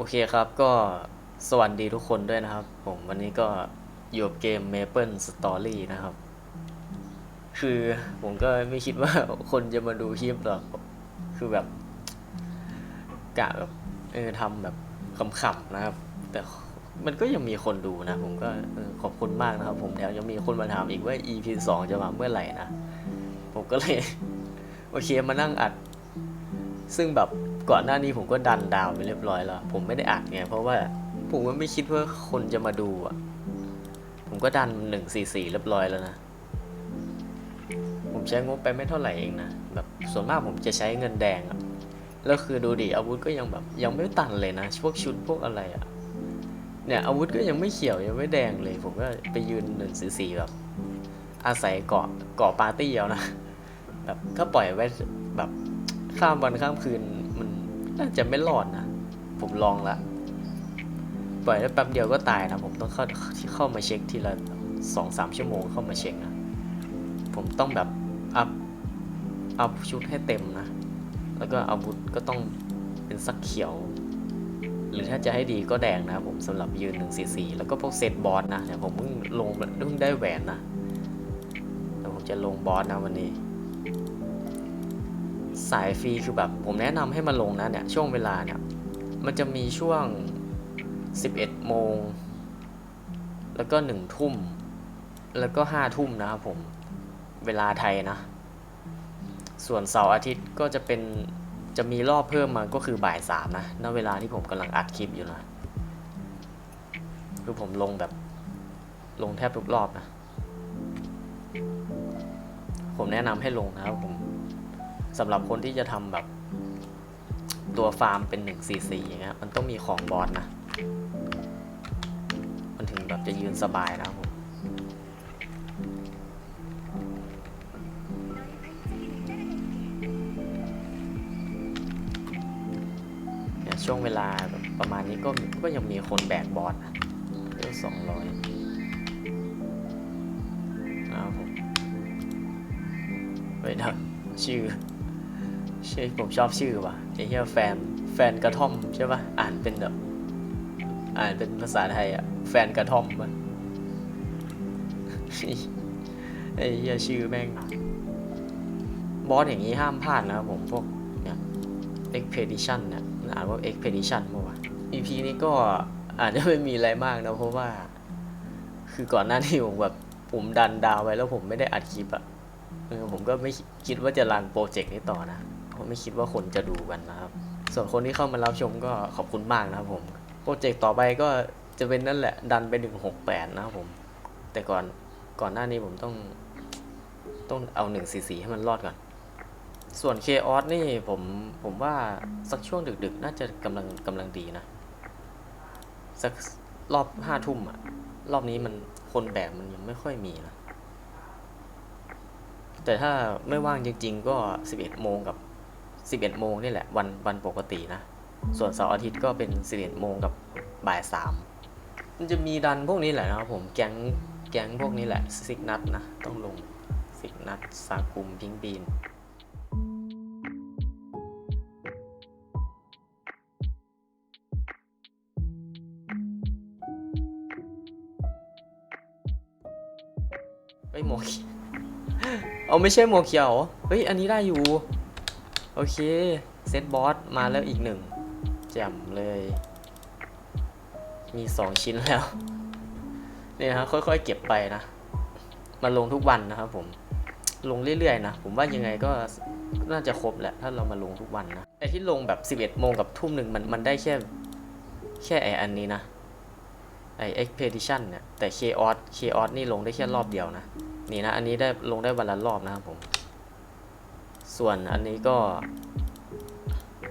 โอเคครับก็สวัสดีทุกคนด้วยนะครับ ผมวันนี้ก็อยู่กับเกม Maple Story นะครับ คือผมก็ไม่คิดว่าคนจะมาดูคลิปหรอก คือแบบกะแบบเออทำแบบขำๆนะครับ แต่มันก็ยังมีคนดูนะ ผมก็ขอบคุณมากนะครับ ผมแถมยังมีคนมาถามอีกว่า EP 2 จะมาเมื่อไหร่นะ ผมก็เลย โอเคมานั่งอัด ซึ่งแบบ ก่อนหน้านี้ผมก็ดันดาวไปเรียบร้อยแล้ว ผมไม่ได้อัดไง เพราะว่าผมก็ไม่คิดว่าคนจะมาดูอะ ผมก็ดันหนึ่งสี่สี่เรียบร้อยแล้วนะ ผมใช้งบไปไม่เท่าไหร่เองนะ แบบส่วนมากผมจะใช้เงินแดงอะแล้วคือดูดิอาวุธก็ยังแบบยังไม่ตันเลยนะ พวกชุดพวกอะไรอะเนี่ยอาวุธก็ยังไม่เขียวยังไม่แดงเลย ผมก็ไปยืนหนึ่งสี่สี่แบบ อาศัยเกาะเกาะปาร์ตี้เอานะ แบบถ้าปล่อยไว้แบบข้ามวันข้ามคืน น่าจะไม่รอดนะ ผมลองละ ปล่อยได้วแป๊บเดียวก็ตายนะ ผมต้องเข้าเข้ามาเช็คทีละสองสามชั่วโมงเข้ามาเช็คนะ ผมต้องแบบ อัพ อัพชุดให้เต็มนะ แล้วก็อาวุธก็ต้องเป็นสักเขียว หรือถ้าจะให้ดีก็แดงนะผมสำหรับยืน1 4 4แล้วก็พวกเซตบอสนะเนี่ยผมเพิ่งลงเพิ่งได้แหวนนะเดี๋ยวผมจะลงบอสนะวันนี้ สายฟรีคือแบบผมแนะนำให้มาลงนะเนี่ยช่วงเวลาเนี่ยมันจะมีช่วง 11 โมง แล้วก็ 1 ทุ่ม แล้วก็ 5 ทุ่มนะครับผมเวลาไทยนะ ส่วนเสาร์อาทิตย์ก็จะเป็นจะมีรอบเพิ่มมาก็คือบ่ายสามนะณเวลาที่ผมกำลังอัดคลิปอยู่นะ คือผมลงแบบลงแทบทุกรอบนะ ผมแนะนำให้ลงนะครับผม สำหรับคนที่จะทำแบบตัวฟาร์มเป็น144อย่างเงี้ยมันต้องมีของบอสนะ มันถึงแบบจะยืนสบายนะครับผมเนี่ยช่วงเวลาแบบประมาณนี้ก็ก็ยังมีคนแบกบอสนะเรียกสองร้อยนะครับผมเฮ้ยนะชื่อ ชื่อผมชอบชื่อว่ะไอ้เหี้ยแฟนแฟนกระท่อมใช่ปะอ่านเป็นแบบอ่านเป็นภาษาไทยอะแฟนกระท่อมปะไอ้เหี้ยชื่อแม่งบอสอย่างนี้ห้ามพลาดนะครับผมพวกเนี่ย expedition เนี่ยอ่านว่า expedition มั้งวะ EP นี้ก็อาจจะไม่มีอะไรมากนะเพราะว่า คือก่อนหน้านี้ผมแบบผมดันดาวไว้แล้วผมไม่ได้อัดคลิปอะผมก็ไม่คิดว่าจะรันโปรเจกต์นี้ต่อนะ ไม่คิดว่าคนจะดูกันนะครับ ส่วนคนที่เข้ามารับชมก็ขอบคุณมากนะครับผม โปรเจกต์ต่อไปก็จะเป็นนั่นแหละดันไปถึงหกแปดนะครับผม แต่ก่อนก่อนหน้านี้ผมต้อง ต้องเอาหนึ่งสี่สี่ให้มันรอดก่อน ส่วนเคออสนี่ผมผมว่าสักช่วงดึกๆ น่าจะกำลังกำลังดีนะ สักรอบห้าทุ่มอะรอบนี้มันคนแบกมันยังไม่ค่อยมีนะแต่ถ้าไม่ว่างจริง ๆ ก็สิบเอ็ดโมงกับ สิบเอ็ดโมงนี่แหละวันวันปกตินะ ส่วนเสาร์อาทิตย์ก็เป็นสิบเอ็ดโมงกับบ่ายสามมันจะมีดันพวกนี้แหละนะครับผมแก๊งแก๊งพวกนี้แหละซิกนัทนะ ต้องลงซิกนัทสากุมพิงบีนเฮ้ยหมเขียวเอาไม่ใช่หมเขียวเหรอเฮ้ย อันนี้ได้อยู่ อเค เซตบอสมาแล้วอีกหนึ่งแจ่มเลย มีสองชิ้นแล้ว เนี่ยฮะค่อยๆเก็บไปนะ มาลงทุกวันนะครับผม ลงเรื่อยๆนะ ผมว่ายังไงก็น่าจะครบแหละ ถ้าเรามาลงทุกวันนะไอที่ลงแบบ 11 โมงกับทุ่มหนึ่งมันมันได้แค่ แค่ไออันนี้นะ ไอ expedition เนี่ย แต่ chaos chaos นี่ลงได้แค่รอบเดียวนะ นี่นะ อันนี้ได้ลงได้วันละรอบนะครับผม ส่วนอันนี้ก็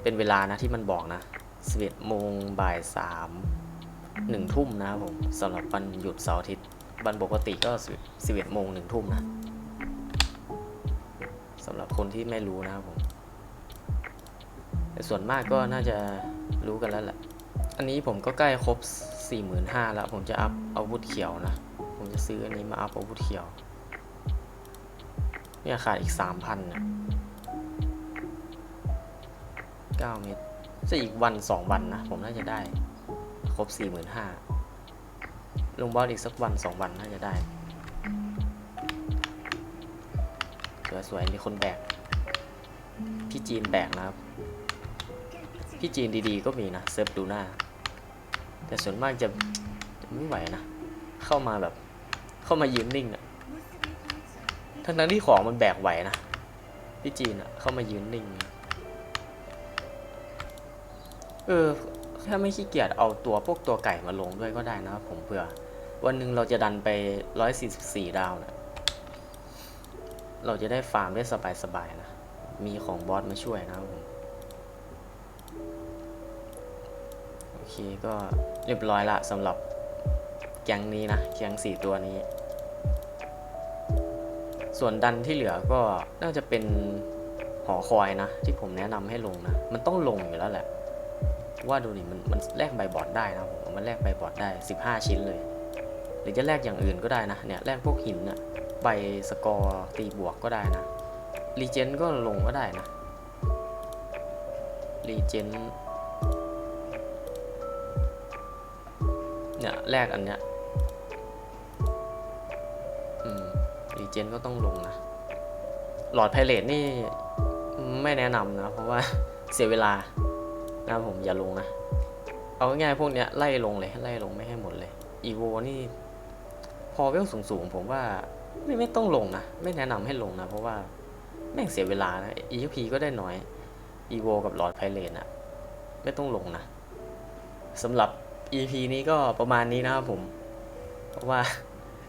เป็นเวลานะที่มันบอกนะ11โมงบ่าย3 1ทุ่มนะครับผมสำหรับวันหยุดเสาร์อาทิตย์วันปกติก็11โมง1ทุ่มนะสำหรับคนที่ไม่รู้นะครับผมแต่ส่วนมากก็น่าจะรู้กันแล้วแหละ อันนี้ผมก็ใกล้ครบ 45,000แล้ว ผมจะอัพอาวุธเขียวนะ ผมจะซื้ออันนี้มาอัพอาวุธเขียว เนี่ยขาดอีก 3,000นะ 9 เม็ดจะอีกวันสองวันนะ ผมน่าจะได้ ครบสี่หมื่นห้าลงบอสอีกสักวันสองวันน่าจะได้สวยๆมีคนแบก พี่จีนแบกนะครับ พี่จีนดีๆก็มีนะเซิร์ฟดูหน้า แต่ส่วนมากจะจะไม่ไหวนะ เข้ามาแบบ เข้ามายืนนิ่งอะทั้งนั้นที่ของมันแบกไหวนะ พี่จีนอะเข้ามายืนนิ่ง เออ ถ้าไม่ขี้เกียจเอาตัวพวกตัวไก่มาลงด้วยก็ได้นะครับผมเผื่อ วันหนึ่งเราจะดันไป 144 ดาวนะเราจะได้ฟาร์มได้สบายๆนะ มีของบอสมาช่วยนะครับผมโอเคก็เรียบร้อยละสำหรับแก๊งนี้นะแก๊งสี่ตัวนี้ ส่วนดันที่เหลือก็น่าจะเป็นหอคอยนะ ที่ผมแนะนำให้ลงนะ มันต้องลงอยู่แล้วแหละ ว่าดูดิมันมันแลกใบบอร์ดได้นะผมมันแลกใบบอร์ดได้ 15 ชิ้นเลย หรือจะแลกอย่างอื่นก็ได้นะเนี่ยแลกพวกหินอะใบสกอร์ตีบวกก็ได้นะรีเจนก็ลงก็ได้นะรีเจนเนี่ยแลกอันเนี้ยอืมรีเจนก็ต้องลงนะ หลอดไพเรตนี่ไม่แนะนำนะ เพราะว่าเสียเวลา นะครับผมอย่าลงนะ เอาง่ายๆพวกเนี้ยไล่ลงเลยไล่ลงไม่ให้หมดเลยอีโวนี่พอเวลสูงๆ ผมว่าไม่ไม่ต้องลงนะ ไม่แนะนำให้ลงนะ เพราะว่าแม่งเสียเวลานะ EXP ก็ได้น้อยอีโวกับหลอดไพเรตอะไม่ต้องลงนะสำหรับ EP นี้ก็ประมาณนี้นะครับผม เพราะว่า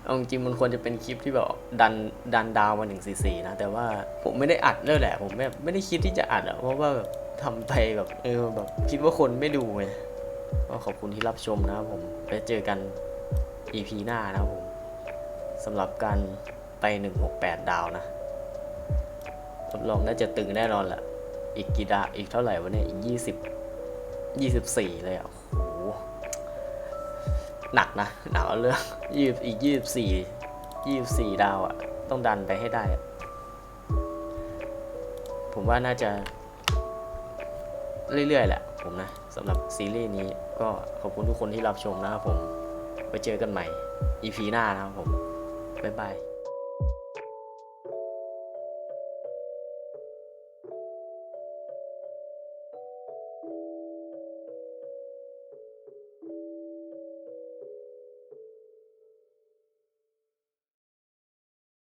เอาจริงๆมันควรจะเป็นคลิปที่แบบดันดันดาวมาหนึ่งสี่สี่นะแต่ว่าผมไม่ได้อัดเลยแหละ ผมแบบไม่ได้คิดที่จะอัดอะเพราะว่าแบบทำไปแบบเออแบบคิดว่าคนไม่ดูไงก็ขอบคุณที่รับชมนะครับผมไปเจอกัน EP หน้านะครับผมสำหรับการไป 168 ดาวนะรับรองน่าจะตึงแน่นอนแหละอีกกี่ดาวอีกเท่าไหร่วะเนี่ยอีก 20 24 เลยอะโอ้โห หนักนะหนักเอาเรื่องยี่อีก24 24ดาวอะต้องดันไปให้ได้ ผมว่าน่าจะ เรื่อยๆ แหละ ผมนะสำหรับซีรีส์นี้ก็ขอบคุณทุกคนที่รับชมนะครับผม ไปเจอกันใหม่ EP หน้านะครับผม บ๊ายบาย